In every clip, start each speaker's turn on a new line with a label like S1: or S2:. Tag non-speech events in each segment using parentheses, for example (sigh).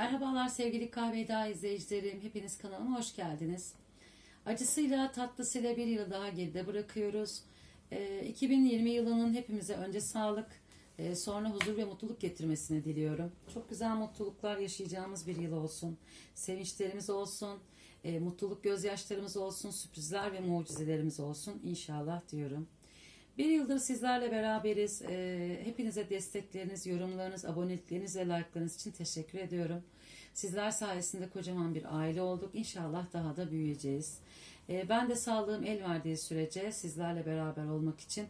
S1: Merhabalar sevgili Kahve Daha izleyicilerim. Hepiniz kanalıma hoş geldiniz. Acısıyla tatlısıyla bir yıl daha geride bırakıyoruz. Ee, 2020 yılının hepimize önce sağlık, e, sonra huzur ve mutluluk getirmesini diliyorum. Çok güzel mutluluklar yaşayacağımız bir yıl olsun. Sevinçlerimiz olsun, e, mutluluk gözyaşlarımız olsun, sürprizler ve mucizelerimiz olsun inşallah diyorum. Bir yıldır sizlerle beraberiz. Ee, hepinize destekleriniz, yorumlarınız, abonelikleriniz ve like'larınız için teşekkür ediyorum. Sizler sayesinde kocaman bir aile olduk. İnşallah daha da büyüyeceğiz. Ee, ben de sağlığım el verdiği sürece sizlerle beraber olmak için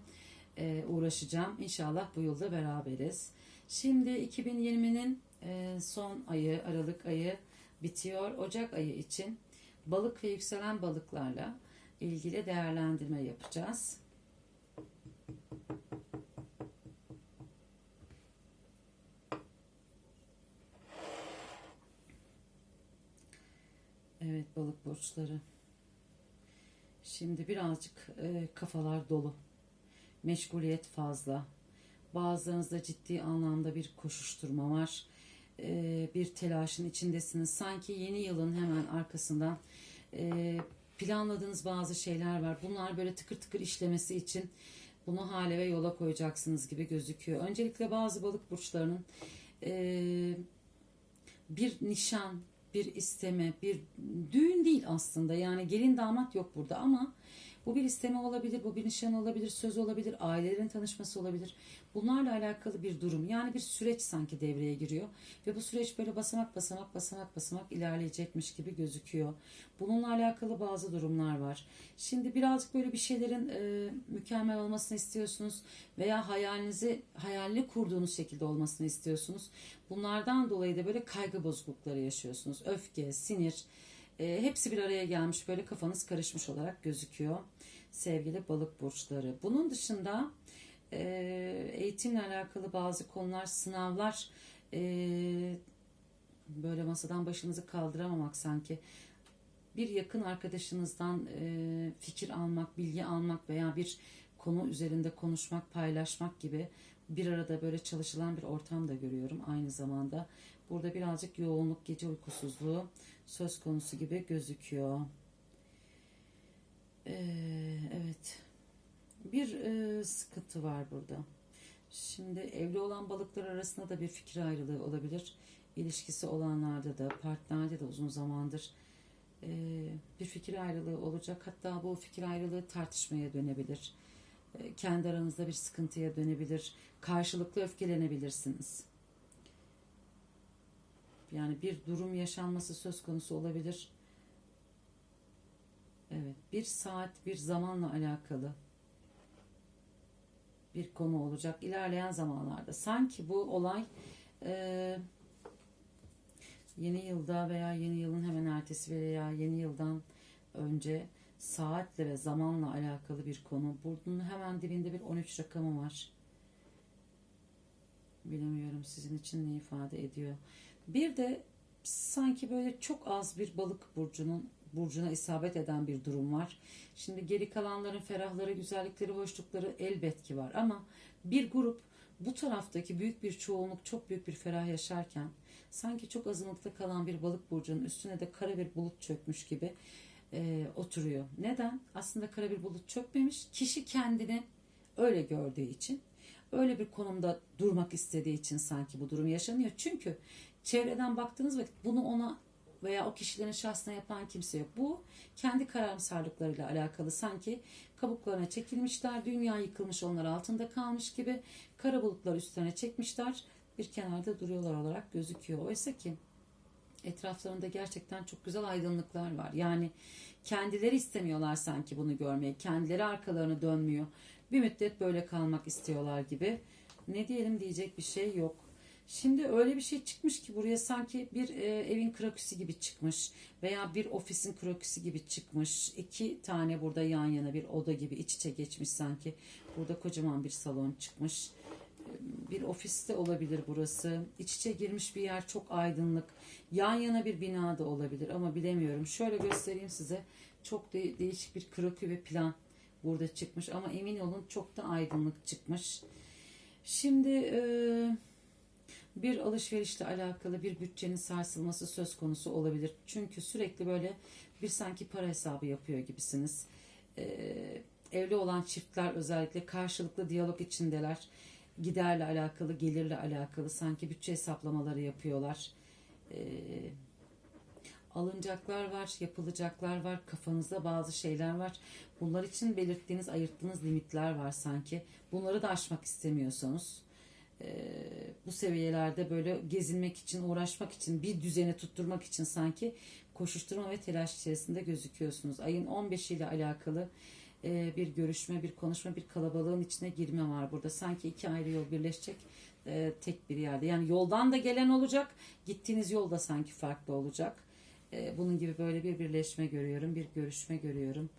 S1: e, uğraşacağım. İnşallah bu yılda beraberiz. Şimdi 2020'nin e, son ayı, Aralık ayı bitiyor. Ocak ayı için balık ve yükselen balıklarla ilgili değerlendirme yapacağız. Evet balık burçları. Şimdi birazcık e, kafalar dolu. Meşguliyet fazla. Bazılarınızda ciddi anlamda bir koşuşturma var. E, bir telaşın içindesiniz. Sanki yeni yılın hemen arkasından e, planladığınız bazı şeyler var. Bunlar böyle tıkır tıkır işlemesi için bunu hale ve yola koyacaksınız gibi gözüküyor. Öncelikle bazı balık burçlarının e, bir nişan, bir isteme, bir düğün değil aslında. Yani gelin damat yok burada ama bu bir isteme olabilir, bu bir nişan olabilir, söz olabilir, ailelerin tanışması olabilir. Bunlarla alakalı bir durum. Yani bir süreç sanki devreye giriyor ve bu süreç böyle basamak basamak basamak basamak ilerleyecekmiş gibi gözüküyor. Bununla alakalı bazı durumlar var. Şimdi birazcık böyle bir şeylerin e, mükemmel olmasını istiyorsunuz veya hayalinizi hayalini kurduğunuz şekilde olmasını istiyorsunuz. Bunlardan dolayı da böyle kaygı bozuklukları yaşıyorsunuz. Öfke, sinir, e, hepsi bir araya gelmiş böyle kafanız karışmış olarak gözüküyor sevgili balık burçları. Bunun dışında e, eğitimle alakalı bazı konular, sınavlar e, böyle masadan başınızı kaldıramamak sanki bir yakın arkadaşınızdan e, fikir almak, bilgi almak veya bir konu üzerinde konuşmak, paylaşmak gibi bir arada böyle çalışılan bir ortam da görüyorum aynı zamanda. Burada birazcık yoğunluk, gece uykusuzluğu söz konusu gibi gözüküyor. Ee, evet. Bir e, sıkıntı var burada. Şimdi evli olan balıklar arasında da bir fikir ayrılığı olabilir. İlişkisi olanlarda da, partnerde de uzun zamandır e, bir fikir ayrılığı olacak. Hatta bu fikir ayrılığı tartışmaya dönebilir. E, kendi aranızda bir sıkıntıya dönebilir. Karşılıklı öfkelenebilirsiniz. Yani bir durum yaşanması söz konusu olabilir. Evet, bir saat, bir zamanla alakalı bir konu olacak ilerleyen zamanlarda. Sanki bu olay e, yeni yılda veya yeni yılın hemen ertesi veya yeni yıldan önce saatle ve zamanla alakalı bir konu. Bunun hemen dibinde bir 13 rakamı var. Bilemiyorum sizin için ne ifade ediyor. Bir de sanki böyle çok az bir balık burcunun burcuna isabet eden bir durum var. Şimdi geri kalanların ferahları, güzellikleri, hoşlukları elbet ki var ama bir grup bu taraftaki büyük bir çoğunluk çok büyük bir ferah yaşarken sanki çok azınlıkta kalan bir balık burcunun üstüne de kara bir bulut çökmüş gibi e, oturuyor. Neden? Aslında kara bir bulut çökmemiş. Kişi kendini öyle gördüğü için öyle bir konumda durmak istediği için sanki bu durum yaşanıyor. Çünkü çevreden baktığınız vakit bunu ona veya o kişilerin şahsına yapan kimse yok. Bu kendi karamsarlıklarıyla alakalı sanki kabuklarına çekilmişler, dünya yıkılmış onlar altında kalmış gibi kara bulutlar üstlerine çekmişler, bir kenarda duruyorlar olarak gözüküyor. Oysa ki etraflarında gerçekten çok güzel aydınlıklar var. Yani kendileri istemiyorlar sanki bunu görmeyi, kendileri arkalarını dönmüyor. Bir müddet böyle kalmak istiyorlar gibi. Ne diyelim diyecek bir şey yok. Şimdi öyle bir şey çıkmış ki buraya sanki bir e, evin kroküsü gibi çıkmış veya bir ofisin kroküsü gibi çıkmış. İki tane burada yan yana bir oda gibi iç içe geçmiş sanki. Burada kocaman bir salon çıkmış. Bir ofiste olabilir burası. İç içe girmiş bir yer çok aydınlık. Yan yana bir bina da olabilir ama bilemiyorum. Şöyle göstereyim size. Çok de- değişik bir krokü ve plan burada çıkmış ama emin olun çok da aydınlık çıkmış. Şimdi eee bir alışverişle alakalı bir bütçenin sarsılması söz konusu olabilir. Çünkü sürekli böyle bir sanki para hesabı yapıyor gibisiniz. Ee, evli olan çiftler özellikle karşılıklı diyalog içindeler. Giderle alakalı, gelirle alakalı sanki bütçe hesaplamaları yapıyorlar. Ee, alınacaklar var, yapılacaklar var, kafanızda bazı şeyler var. Bunlar için belirttiğiniz, ayırttığınız limitler var sanki. Bunları da aşmak istemiyorsanız e, bu seviyelerde böyle gezinmek için, uğraşmak için, bir düzeni tutturmak için sanki koşuşturma ve telaş içerisinde gözüküyorsunuz. Ayın 15 ile alakalı e, bir görüşme, bir konuşma, bir kalabalığın içine girme var burada. Sanki iki ayrı yol birleşecek e, tek bir yerde. Yani yoldan da gelen olacak, gittiğiniz yol da sanki farklı olacak. E, bunun gibi böyle bir birleşme görüyorum, bir görüşme görüyorum.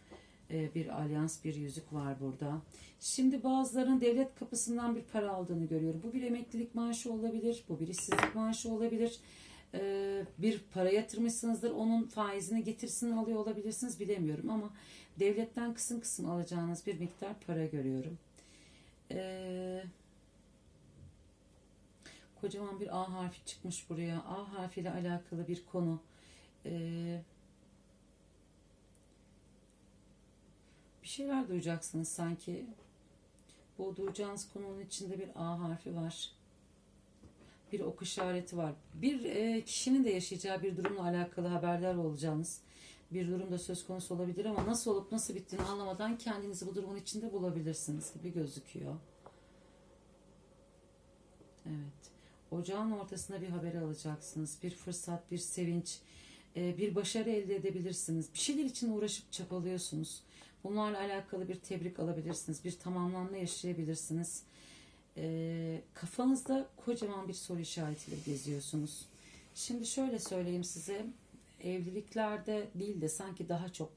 S1: E, bir alyans, bir yüzük var burada. Şimdi bazıların devlet kapısından bir para aldığını görüyorum. Bu bir emeklilik maaşı olabilir, bu bir işsizlik maaşı olabilir. E, bir para yatırmışsınızdır, onun faizini getirsin alıyor olabilirsiniz bilemiyorum ama devletten kısım kısım alacağınız bir miktar para görüyorum. E, kocaman bir A harfi çıkmış buraya. A harfiyle alakalı bir konu. Ee, bir şeyler duyacaksınız sanki. Bu duyacağınız konunun içinde bir A harfi var. Bir ok işareti var. Bir e, kişinin de yaşayacağı bir durumla alakalı haberdar olacağınız bir durum da söz konusu olabilir ama nasıl olup nasıl bittiğini anlamadan kendinizi bu durumun içinde bulabilirsiniz gibi gözüküyor. Evet. Ocağın ortasında bir haber alacaksınız. Bir fırsat, bir sevinç, e, bir başarı elde edebilirsiniz. Bir şeyler için uğraşıp çabalıyorsunuz. Bunlarla alakalı bir tebrik alabilirsiniz. Bir tamamlanma yaşayabilirsiniz. E, kafanızda kocaman bir soru işaretiyle geziyorsunuz. Şimdi şöyle söyleyeyim size. Evliliklerde değil de sanki daha çok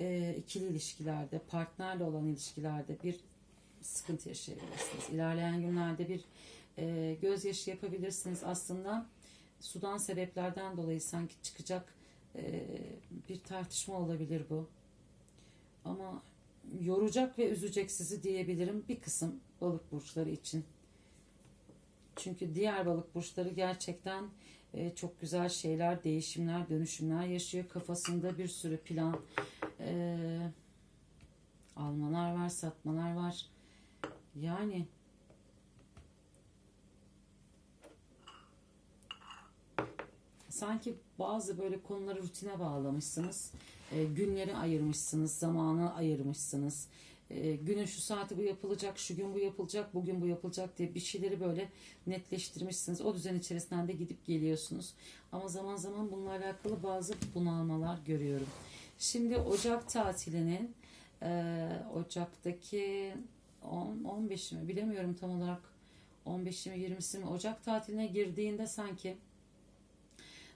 S1: e, ikili ilişkilerde, partnerle olan ilişkilerde bir sıkıntı yaşayabilirsiniz. İlerleyen günlerde bir e, gözyaşı yapabilirsiniz. Aslında sudan sebeplerden dolayı sanki çıkacak e, bir tartışma olabilir bu. Ama yoracak ve üzecek sizi diyebilirim bir kısım balık burçları için. Çünkü diğer balık burçları gerçekten e, çok güzel şeyler, değişimler, dönüşümler yaşıyor. Kafasında bir sürü plan, e, almalar var, satmalar var. Yani sanki bazı böyle konuları rutine bağlamışsınız. E, günleri ayırmışsınız, zamanı ayırmışsınız. E, günün şu saati bu yapılacak, şu gün bu yapılacak, bugün bu yapılacak diye bir şeyleri böyle netleştirmişsiniz. O düzen içerisinden de gidip geliyorsunuz. Ama zaman zaman bununla alakalı bazı bunalmalar görüyorum. Şimdi Ocak tatilinin e, Ocak'taki 10, 15'i mi bilemiyorum tam olarak 15'i mi 20'si mi Ocak tatiline girdiğinde sanki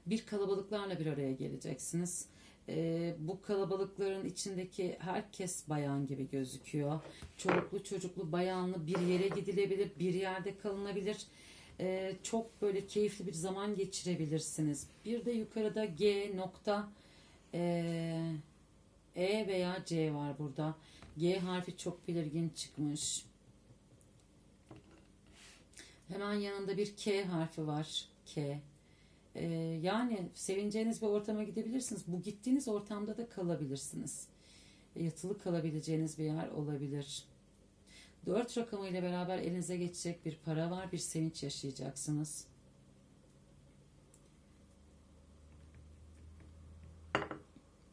S1: bir kalabalıklarla bir araya geleceksiniz. Ee, bu kalabalıkların içindeki herkes bayan gibi gözüküyor. Çoluklu çocuklu bayanlı bir yere gidilebilir, bir yerde kalınabilir. Ee, çok böyle keyifli bir zaman geçirebilirsiniz. Bir de yukarıda G nokta e, E veya C var burada. G harfi çok belirgin çıkmış. Hemen yanında bir K harfi var. K. Ee, yani sevineceğiniz bir ortama gidebilirsiniz. Bu gittiğiniz ortamda da kalabilirsiniz. Yatılı kalabileceğiniz bir yer olabilir. Dört rakamı ile beraber elinize geçecek bir para var. Bir sevinç yaşayacaksınız.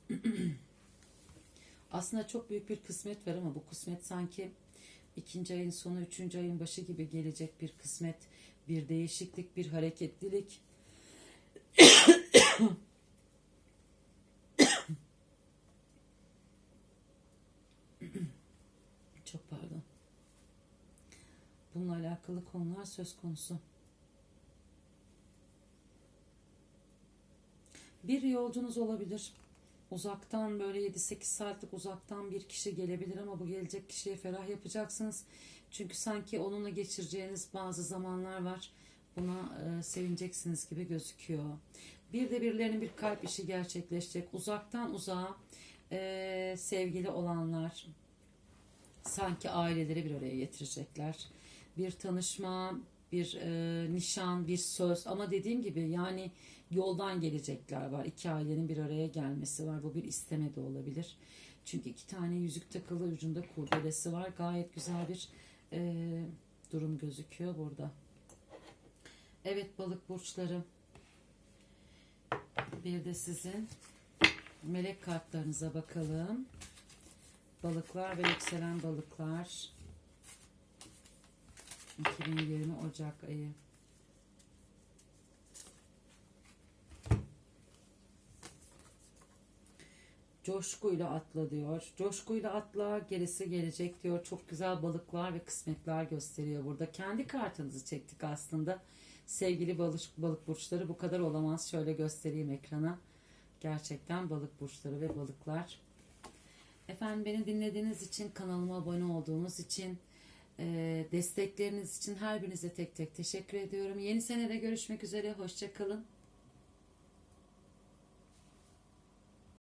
S1: (clears throat) Aslında çok büyük bir kısmet var ama bu kısmet sanki ikinci ayın sonu, üçüncü ayın başı gibi gelecek bir kısmet, bir değişiklik, bir hareketlilik. (coughs) Çok pardon. Bununla alakalı konular söz konusu. Bir yolcunuz olabilir. Uzaktan böyle 7-8 saatlik uzaktan bir kişi gelebilir ama bu gelecek kişiye ferah yapacaksınız. Çünkü sanki onunla geçireceğiniz bazı zamanlar var. Buna e, sevineceksiniz gibi gözüküyor. Bir de birilerinin bir kalp işi gerçekleşecek. Uzaktan uzağa e, sevgili olanlar sanki aileleri bir araya getirecekler. Bir tanışma, bir e, nişan, bir söz ama dediğim gibi yani yoldan gelecekler var. İki ailenin bir araya gelmesi var. Bu bir isteme de olabilir. Çünkü iki tane yüzük takılı ucunda kurdelesi var. Gayet güzel bir e, durum gözüküyor burada. Evet balık burçları. Bir de sizin melek kartlarınıza bakalım. Balıklar ve yükselen balıklar. 2020 Ocak ayı. Coşkuyla atla diyor. Coşkuyla atla gerisi gelecek diyor. Çok güzel balıklar ve kısmetler gösteriyor burada. Kendi kartınızı çektik aslında. Sevgili balık, balık burçları bu kadar olamaz. Şöyle göstereyim ekrana. Gerçekten balık burçları ve balıklar. Efendim beni dinlediğiniz için, kanalıma abone olduğunuz için, e, destekleriniz için her birinize tek tek teşekkür ediyorum. Yeni senede görüşmek üzere. Hoşçakalın.